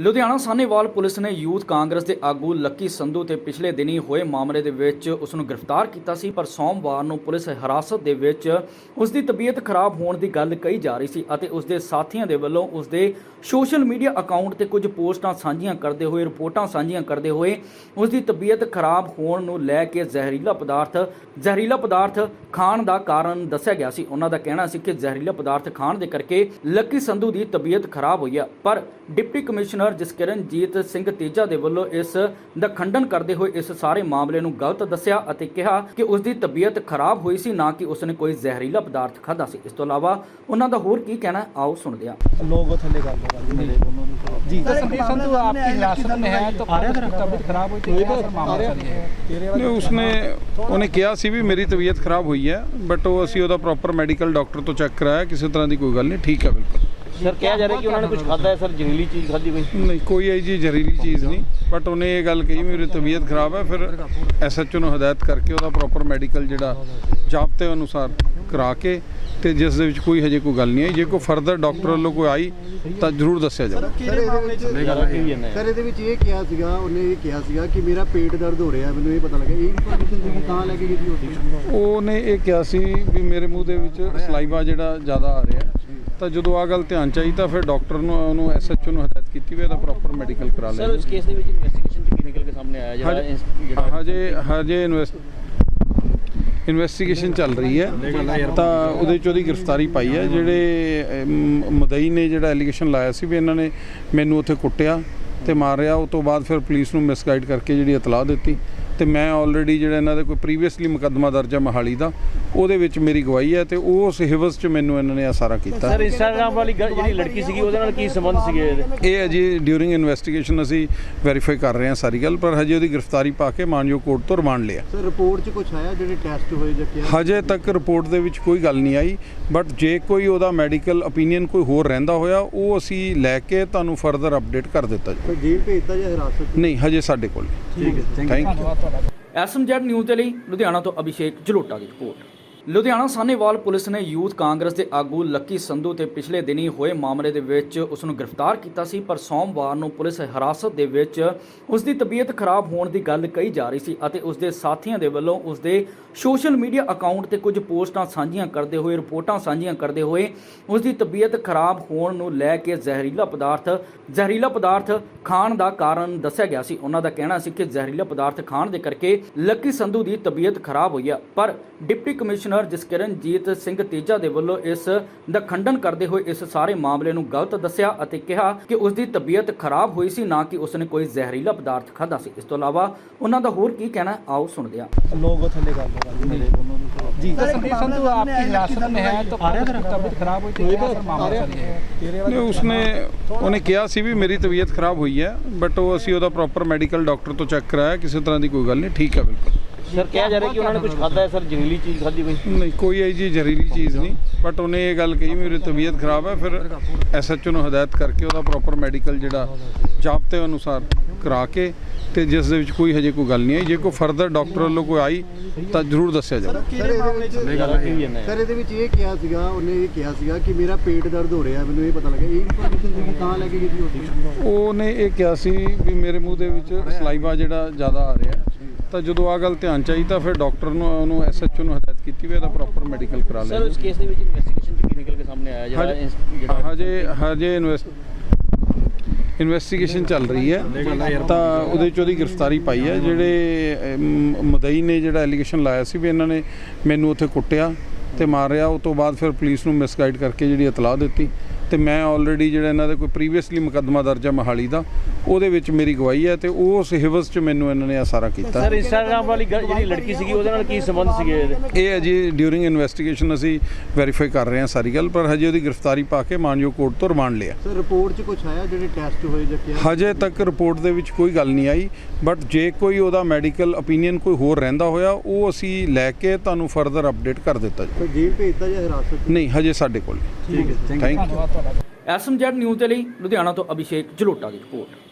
Ludhiana Sahnewal police ਨੇ youth Congress ਦੇ ਆਗੂ ਲੱਕੀ ਸੰਧੂ ਤੇ ਪਿਛਲੇ ਦਿਨੀ ਹੋਏ ਮਾਮਲੇ ਦੇ ਵਿੱਚ ਉਸ ਨੂੰ ਗ੍ਰਿਫਤਾਰ ਕੀਤਾ ਸੀ, ਪਰ ਸੋਮਵਾਰ ਨੂੰ ਪੁਲਿਸ ਹਿਰਾਸਤ ਦੇ ਵਿੱਚ ਉਸ ਦੀ ਤਬੀਅਤ ਖਰਾਬ ਹੋਣ ਦੀ ਗੱਲ ਕਹੀ ਜਾ ਰਹੀ ਸੀ ਅਤੇ ਉਸ ਦੇ ਸਾਥੀਆਂ ਦੇ ਵੱਲੋਂ ਉਸ ਦੇ ਸੋਸ਼ਲ ਮੀਡੀਆ ਅਕਾਊਂਟ ਤੇ ਕੁਝ ਪੋਸਟਾਂ ਸਾਂਝੀਆਂ ਕਰਦੇ ਹੋਏ, ਰਿਪੋਰਟਾਂ ਸਾਂਝੀਆਂ ਕਰਦੇ ਹੋਏ ਉਸ ਦੀ ਤਬੀਅਤ ਖਰਾਬ ਹੋਣ ਨੂੰ ਲੈ ਕੇ ਜ਼ਹਿਰੀਲਾ ਪਦਾਰਥ ਜ਼ਹਿਰੀਲਾ ਪਦਾਰਥ ਖਾਣ ਦਾ ਕਾਰਨ ਦੱਸਿਆ ਗਿਆ ਸੀ। ਉਹਨਾਂ ਦਾ ਕਹਿਣਾ ਸੀ ਕਿ ਜ਼ਹਿਰੀਲਾ ਪਦਾਰਥ ਖਾਣ ਦੇ ਕਰਕੇ ਲੱਕੀ ਸੰਧੂ ਦੀ ਤਬੀਅਤ ਖਰਾਬ ਹੋਈ ਹੈ, ਪਰ deputy commissioner ਜਸਕਿਰਨਜੀਤ ਸਿੰਘ ਤੇਜਾ ਦੇ ਵੱਲੋਂ ਇਸ ਦਾ ਖੰਡਨ ਕਰਦੇ ਹੋਏ ਇਸ ਸਾਰੇ ਮਾਮਲੇ ਨੂੰ ਗਲਤ ਦੱਸਿਆ ਅਤੇ ਕਿਹਾ ਕਿ ਉਸ ਦੀ ਤਬੀਅਤ ਖਰਾਬ ਹੋਈ ਸੀ ਨਾ ਕਿ ਉਸ ਨੇ ਕੋਈ ਜ਼ਹਿਰੀਲਾ ਪਦਾਰਥ ਖਾਧਾ ਸੀ ਇਸ ਤੋਂ ਇਲਾਵਾ ਉਹਨਾਂ ਦਾ ਹੋਰ ਕੀ ਕਹਿਣਾ ਹੈ, ਆਓ ਸੁਣਦੇ ਹਾਂ लोगों थल्ले कर दो मेरे दोनों जी सर संदीप संधू आपकी हिरासत में है तो तबीयत खराब हुई थी क्या सर मामला सर ये नहीं ਉਸਨੇ ਉਹਨੇ ਕਿਹਾ ਸੀ ਵੀ ਮੇਰੀ ਤਬੀਅਤ ਖਰਾਬ ਹੋਈ ਹੈ ਬਟ ਉਹ ਅਸੀਂ ਉਹਦਾ ਪ੍ਰੋਪਰ ਮੈਡੀਕਲ ਡਾਕਟਰ ਤੋਂ ਚੈੱਕ ਕਰਾਇਆ ਕਿਸੇ ਤਰ੍ਹਾਂ ਦੀ ਕੋਈ ਗੱਲ ਨਹੀਂ ਠੀਕ ਹੈ ਬਿਲਕੁਲ ਸਰ ਕਿਹਾ ਜਾ ਰਿਹਾ ਕਿ ਉਹਨਾਂ ਨੇ ਕੁਝ ਖਾਦਾ ਹੈ? ਸਰ ਜ਼ਹਿਰੀਲੀ ਚੀਜ਼ ਖਾਦੀ ਕੋਈ? ਨਹੀਂ ਕੋਈ ਇਹ ਜੀ ਜ਼ਹਿਰੀਲੀ ਚੀਜ਼ ਨਹੀਂ। ਬਟ ਉਹਨੇ ਇਹ ਗੱਲ ਕਹੀ ਮੇਰੀ ਤਬੀਅਤ ਖਰਾਬ ਹੈ ਫਿਰ ਐਸਐਚਓ ਨੂੰ ਹਦਾਇਤ ਕਰਕੇ ਉਹਦਾ ਪ੍ਰੋਪਰ ਮੈਡੀਕਲ ਜਿਹੜਾ ਜਾਬਤੇ ਅਨੁਸਾਰ ਕਰਾ ਕੇ ਤੇ ਜਿਸ ਦੇ ਵਿੱਚ ਕੋਈ ਹਜੇ ਕੋਈ ਗੱਲ ਨਹੀਂ ਹੈ ਜੇ ਕੋਈ ਫਰਦਰ ਡਾਕਟਰ ਵੱਲੋਂ ਕੋਈ ਆਈ ਤਾਂ ਜ਼ਰੂਰ ਦੱਸਿਆ ਜਾਵੇ। ਸਰ ਇਹਦੇ ਵਿੱਚ ਇਹ ਕਿਹਾ ਸੀਗਾ ਉਹਨੇ ਇਹ ਕਿਹਾ ਸੀਗਾ ਕਿ ਮੇਰਾ ਪੇਟ ਦਰਦ ਹੋ ਰਿਹਾ ਮੈਨੂੰ ਇਹ ਪਤਾ ਲੱਗਿਆ। ਇਹ ਇਨਫੋਰਮੇਸ਼ਨ ਤੁਸੀਂ ਕਹਾਂ ਲੈ ਕੇ ਗਈ ਸੀ ਉਹਨੇ ਇਹ ਕਿਹਾ ਸੀ ਵੀ ਮੇਰੇ ਮੂੰਹ ਦੇ ਵਿੱਚ ਸਲਾਈਵਾ ਜਿਹੜਾ ਜ਼ਿਆਦਾ ਆ ਰਿਹਾ ਤਾਂ ਜਦੋਂ ਆ ਗੱਲ ਧਿਆਨ ਚਾਹੀ ਤਾਂ ਫਿਰ ਡਾਕਟਰ ਨੂੰ ਉਹਨੂੰ ਐਸਐਚਓ ਨੂੰ ਹਦਾਇਤ ਕੀਤੀ ਵੀ ਇਹਦਾ ਪ੍ਰੋਪਰ ਮੈਡੀਕਲ ਕਰਾ ਲੈ ਸਰ ਉਸ ਕੇਸ ਦੇ ਵਿੱਚ ਇਨਵੈਸਟੀਗੇਸ਼ਨ ਚ ਕੀ ਨਿਕਲ ਸਾਹਮਣੇ ਆਇਆ ਜਿਹੜਾ ਹਜੇ ਹਜੇ ਇਨਵੈਸਟੀਗੇਸ਼ਨ ਚੱਲ ਰਹੀ ਹੈ। ਤਾਂ ਉਹਦੇ ਚ ਉਹਦੀ ਗ੍ਰਿਫਤਾਰੀ ਪਾਈ ਹੈ। ਜਿਹੜੇ ਮਦਈ ਨੇ ਜਿਹੜਾ ਐਲੀਗੇਸ਼ਨ ਲਾਇਆ ਸੀ ਵੀ ਇਹਨਾਂ ਨੇ ਮੈਨੂੰ ਉੱਥੇ ਕੁੱਟਿਆ ਤੇ ਮਾਰਿਆ। ਉਹ ਤੋਂ ਬਾਅਦ ਫਿਰ ਪੁਲਿਸ ਨੂੰ ਮਿਸਗਾਈਡ ਕਰਕੇ ਜਿਹੜੀ ਇਤਲਾਹ ਦਿੱਤੀ। ਤੇ ਮੈਂ ਆਲਰੇਡੀ ਜਿਹੜਾ ਇਹਨਾਂ ਦੇ ਕੋਈ ਪ੍ਰੀਵੀਅਸਲੀ ਮੁਕੱਦਮਾ ਦਰਜ ਹੈ ਮਹਾਲੀ ਦਾ ਉਹਦੇ ਵਿੱਚ ਮੇਰੀ ਗਵਾਹੀ ਹੈ ਤੇ ਉਸ ਹਿਵਜ਼ ਚ ਮੈਨੂੰ ਇਹਨਾਂ ਨੇ ਇਹ ਸਾਰਾ ਕੀਤਾ। ਸਰ ਇੰਸਟਾਗ੍ਰਾਮ ਵਾਲੀ ਜਿਹੜੀ ਲੜਕੀ ਸੀਗੀ ਉਹਦੇ ਨਾਲ ਕੀ ਸੰਬੰਧ ਸੀਗੇ ਇਹਦੇ? ਇਹ ਅਜੇ ਡਿਊਰਿੰਗ ਇਨਵੈਸਟੀਗੇਸ਼ਨ ਅਸੀਂ ਵੈਰੀਫਾਈ ਕਰ ਰਹੇ ਹਾਂ ਸਾਰੀ ਗੱਲ ਪਰ ਹਜੇ ਉਹਦੀ ਗ੍ਰਿਫਤਾਰੀ ਪਾ ਕੇ ਮਾਨਯੋਗ ਕੋਰਟ ਤੋਂ ਰਿਮਾਂਡ ਲਿਆ। ਸਰ ਰਿਪੋਰਟ 'ਚ ਕੁਝ ਆਇਆ ਜਿਹੜੇ ਟੈਸਟ ਹੋਏ ਜਾਂ ਕਿਹਾ? ਹਜੇ ਤੱਕ ਰਿਪੋਰਟ ਦੇ ਵਿੱਚ ਕੋਈ ਗੱਲ ਨਹੀਂ ਆਈ ਬਟ ਜੇ ਕੋਈ ਉਹਦਾ ਮੈਡੀਕਲ opinion ਕੋਈ ਹੋਰ ਰਹਿੰਦਾ ਹੋਇਆ ਉਹ ਅਸੀਂ ਲੈ ਕੇ ਤੁਹਾਨੂੰ ਫਰਦਰ ਅਪਡੇਟ ਕਰ ਦਿੱਤਾ ਜੀ ਜੇਲ੍ਹ ਭੇਜਤਾ ਜਾਂ ਹਿਰਾਸਤ? ਨਹੀਂ ਹਜੇ ਸਾਡੇ ਕੋਲ ਠੀਕ ਹੈ ਥੈਂਕ ਯੂ ਐਸਐਮਜੈਡ ਨਿਊਜ਼ ਦੇ ਲਈ ਲੁਧਿਆਣਾ ਤੋਂ ਅਭਿਸ਼ੇਕ ਜਲੋਟਾ ਦੀ ਰਿਪੋਰਟ। ਲੁਧਿਆਣਾ ਸਾਨੇਵਾਲ ਪੁਲਿਸ ਨੇ ਯੂਥ ਕਾਂਗਰਸ ਦੇ ਆਗੂ ਲੱਕੀ ਸੰਧੂ ਤੇ ਪਿਛਲੇ ਦਿਨੀ ਹੋਏ ਮਾਮਲੇ ਦੇ ਵਿੱਚ ਉਸ ਨੂੰ ਗ੍ਰਿਫਤਾਰ ਕੀਤਾ ਸੀ, ਪਰ ਸੋਮਵਾਰ ਨੂੰ ਪੁਲਿਸ ਹਿਰਾਸਤ ਦੇ ਵਿੱਚ ਉਸ ਦੀ ਤਬੀਅਤ ਖਰਾਬ ਹੋਣ ਦੀ ਗੱਲ ਕਹੀ ਜਾ ਰਹੀ ਸੀ ਅਤੇ ਉਸ ਦੇ ਸਾਥੀਆਂ ਦੇ ਵੱਲੋਂ ਉਸ ਦੇ ਸੋਸ਼ਲ ਮੀਡੀਆ ਅਕਾਊਂਟ ਤੇ ਕੁਝ ਪੋਸਟਾਂ ਸਾਂਝੀਆਂ ਕਰਦੇ ਹੋਏ, ਰਿਪੋਰਟਾਂ ਸਾਂਝੀਆਂ ਕਰਦੇ ਹੋਏ ਉਸ ਦੀ ਤਬੀਅਤ ਖਰਾਬ ਹੋਣ ਨੂੰ ਲੈ ਕੇ ਜ਼ਹਿਰੀਲਾ ਪਦਾਰਥ ਜ਼ਹਿਰੀਲਾ ਪਦਾਰਥ ਖਾਣ ਦਾ ਕਾਰਨ ਦੱਸਿਆ ਗਿਆ ਸੀ। ਉਹਨਾਂ ਦਾ ਕਹਿਣਾ ਸੀ ਕਿ ਜ਼ਹਿਰੀਲਾ ਪਦਾਰਥ ਖਾਣ ਦੇ ਕਰਕੇ ਲੱਕੀ ਸੰਧੂ ਦੀ ਤਬੀਅਤ ਖਰਾਬ ਹੋਈ ਹੈ ਪਰ deputy commissioner ਜਸਕਿਰਨਜੀਤ ਸਿੰਘ ਤੇਜਾ ਦੇ ਵੱਲੋਂ ਇਸ ਦਾ ਖੰਡਨ ਕਰਦੇ ਹੋਏ ਇਸ ਸਾਰੇ ਮਾਮਲੇ ਨੂੰ ਗਲਤ ਦੱਸਿਆ ਅਤੇ ਕਿਹਾ ਕਿ ਉਸ ਦੀ ਤਬੀਅਤ ਖਰਾਬ ਹੋਈ ਸੀ ਨਾ ਕਿ ਉਸ ਨੇ ਕੋਈ ਜ਼ਹਿਰੀਲਾ ਪਦਾਰਥ ਖਾਧਾ ਸੀ ਇਸ ਤੋਂ ਇਲਾਵਾ ਉਹਨਾਂ ਦਾ ਹੋਰ ਕੀ ਕਹਿਣਾ ਹੈ, ਆਓ ਸੁਣਦੇ ਹਾਂ लोगों थल्ले कर दो मेरे दोनों जी सर संदीप संधू आपकी हिरासत में है तो तबीयत खराब हुई थी क्या सर मामला सर ये ਨਹੀਂ ਉਸਨੇ ਉਹਨੇ ਕਿਹਾ ਸੀ ਵੀ ਮੇਰੀ ਤਬੀਅਤ ਖਰਾਬ ਹੋਈ ਹੈ ਬਟ ਉਹ ਅਸੀਂ ਉਹਦਾ ਪ੍ਰੋਪਰ ਮੈਡੀਕਲ ਡਾਕਟਰ ਤੋਂ ਚੈੱਕ ਕਰਾਇਆ ਕਿਸੇ ਤਰ੍ਹਾਂ ਦੀ ਕੋਈ ਗੱਲ ਨਹੀਂ ਠੀਕ ਹੈ ਬਿਲਕੁਲ ਸਰ ਕਿਹਾ ਜਾ ਰਿਹਾ ਕਿ ਉਹਨਾਂ ਨੇ ਕੁਝ ਖਾਦਾ ਹੈ? ਸਰ ਜ਼ਹਿਰੀਲੀ ਚੀਜ਼ ਖਾਦੀ ਕੋਈ? ਨਹੀਂ ਕੋਈ ਐਸੀ ਜ਼ਹਿਰੀਲੀ ਚੀਜ਼ ਨਹੀਂ ਬਟ ਉਹਨੇ ਇਹ ਗੱਲ ਕਹੀ ਮੇਰੀ ਤਬੀਅਤ ਖਰਾਬ ਹੈ ਫਿਰ ਐਸਐਚਓ ਨੂੰ ਹਦਾਇਤ ਕਰਕੇ ਉਹਦਾ ਪ੍ਰੋਪਰ ਮੈਡੀਕਲ ਜਿਹੜਾ ਜਾਬਤੇ ਅਨੁਸਾਰ ਕਰਾ ਕੇ ਤੇ ਜਿਸ ਦੇ ਵਿੱਚ ਕੋਈ ਹਜੇ ਕੋਈ ਗੱਲ ਨਹੀਂ ਆਈ। ਜੇ ਕੋਈ ਫਰਦਰ ਡਾਕਟਰ ਵੱਲੋਂ ਕੋਈ ਆਈ ਤਾਂ ਜ਼ਰੂਰ ਦੱਸਿਆ ਜਾਵੇ। ਸਰ ਇਹਦੇ ਵਿੱਚ ਇਹ ਕਿਹਾ ਸੀਗਾ ਉਹਨੇ ਇਹ ਕਿਹਾ ਸੀਗਾ ਕਿ ਮੇਰਾ ਪੇਟ ਦਰਦ ਹੋ ਰਿਹਾ ਮੈਨੂੰ ਇਹ ਪਤਾ ਲੱਗਿਆ। ਇਹ ਇਨਫੋਰਮੇਸ਼ਨ ਤੁਸੀਂ ਤਾਂ ਲੈ ਕੇ ਗਈ ਸੀ ਉਹਨੇ ਇਹ ਕਿਹਾ ਸੀ ਵੀ ਮੇਰੇ ਮੂੰਹ ਦੇ ਵਿੱਚ ਸਲਾਈਵਾ ਜਿਹੜਾ ਜ਼ਿਆਦਾ ਆ ਰਿਹਾ ਤਾਂ ਜਦੋਂ ਆ ਗੱਲ ਧਿਆਨ ਚ ਆਈ ਤਾਂ ਫਿਰ ਡਾਕਟਰ ਨੂੰ ਉਹਨੂੰ ਐਸਐਚਓ ਨੂੰ ਹਦਾਇਤ ਕੀਤੀ ਵੀ ਇਹਦਾ ਪ੍ਰੋਪਰ ਮੈਡੀਕਲ ਕਰਾ ਲੈ ਸਰ ਉਸ ਕੇਸ ਦੇ ਵਿੱਚ ਇਨਵੈਸਟੀਗੇਸ਼ਨ ਚ ਕੀ ਨਿਕਲ ਕੇ ਸਾਹਮਣੇ ਆਇਆ ਜਿਹੜਾ ਹਜੇ ਹਜੇ ਇਨਵੈਸਟ ਇਨਵੈਸਟੀਗੇਸ਼ਨ ਚੱਲ ਰਹੀ ਹੈ। ਤਾਂ ਉਹਦੇ ਚ ਉਹਦੀ ਗ੍ਰਿਫਤਾਰੀ ਪਾਈ ਹੈ ਜਿਹੜੇ ਮਦਈ ਨੇ ਜਿਹੜਾ ਐਲੀਗੇਸ਼ਨ ਲਾਇਆ ਸੀ ਵੀ ਇਹਨਾਂ ਨੇ ਮੈਨੂੰ ਉੱਥੇ ਕੁੱਟਿਆ ਤੇ ਮਾਰਿਆ ਉਸ ਤੋਂ ਬਾਅਦ ਫਿਰ ਪੁਲਿਸ ਨੂੰ ਮਿਸਗਾਈਡ ਕਰਕੇ ਜਿਹੜੀ ਇਤਲਾਹ ਦਿੱਤੀ। ਤੇ ਮੈਂ ਆਲਰੇਡੀ ਜਿਹੜਾ ਇਹਨਾਂ ਦੇ ਕੋਈ ਪ੍ਰੀਵੀਅਸਲੀ ਮੁਕੱਦਮਾ ਦਰਜ ਹੈ ਮਹਾਲੀ ਦਾ ਉਹਦੇ ਵਿੱਚ ਮੇਰੀ ਗਵਾਹੀ ਹੈ ਤੇ ਉਸ ਹਿਵਜ਼ ਚ ਮੈਨੂੰ ਇਹਨਾਂ ਨੇ ਇਹ ਸਾਰਾ ਕੀਤਾ। ਸਰ ਇੰਸਟਾਗ੍ਰਾਮ ਵਾਲੀ ਜਿਹੜੀ ਲੜਕੀ ਸੀਗੀ ਉਹਦੇ ਨਾਲ ਕੀ ਸੰਬੰਧ ਸੀਗੇ ਇਹਦੇ? ਇਹ ਅਜੇ ਡਿਊਰਿੰਗ ਇਨਵੈਸਟੀਗੇਸ਼ਨ ਅਸੀਂ ਵੈਰੀਫਾਈ ਕਰ ਰਹੇ ਹਾਂ ਸਾਰੀ ਗੱਲ ਪਰ ਹਜੇ ਉਹਦੀ ਗ੍ਰਿਫਤਾਰੀ ਪਾ ਕੇ ਮਾਨਯੋਗ ਕੋਰਟ ਤੋਂ ਰਿਮਾਂਡ ਲਿਆ। ਸਰ ਰਿਪੋਰਟ 'ਚ ਕੁਝ ਆਇਆ ਜਿਹੜੇ ਟੈਸਟ ਹੋਏ ਜਾਂ ਕਿਹਾ? ਹਜੇ ਤੱਕ ਰਿਪੋਰਟ ਦੇ ਵਿੱਚ ਕੋਈ ਗੱਲ ਨਹੀਂ ਆਈ ਬਟ ਜੇ ਕੋਈ ਉਹਦਾ ਮੈਡੀਕਲ opinion ਕੋਈ ਹੋਰ ਰਹਿੰਦਾ ਹੋਇਆ ਉਹ ਅਸੀਂ ਲੈ ਕੇ ਤੁਹਾਨੂੰ ਫਰਦਰ ਅਪਡੇਟ ਕਰ ਦਿੱਤਾ ਜੀ ਜੇਲ੍ਹ ਭੇਜਤਾ ਜਾਂ ਹਿਰਾਸਤ? ਨਹੀਂ ਹਜੇ ਸਾਡੇ ਕੋਲ ਠੀਕ ਹੈ ਥੈਂਕ ਯੂ ਐਸਐਮਜੈਡ ਨਿਊਜ਼ ਦੇ ਲਈ ਲੁਧਿਆਣਾ ਤੋਂ ਅਭਿਸ਼ੇਕ ਜਲੋਟਾ ਦੀ ਰਿਪੋਰਟ।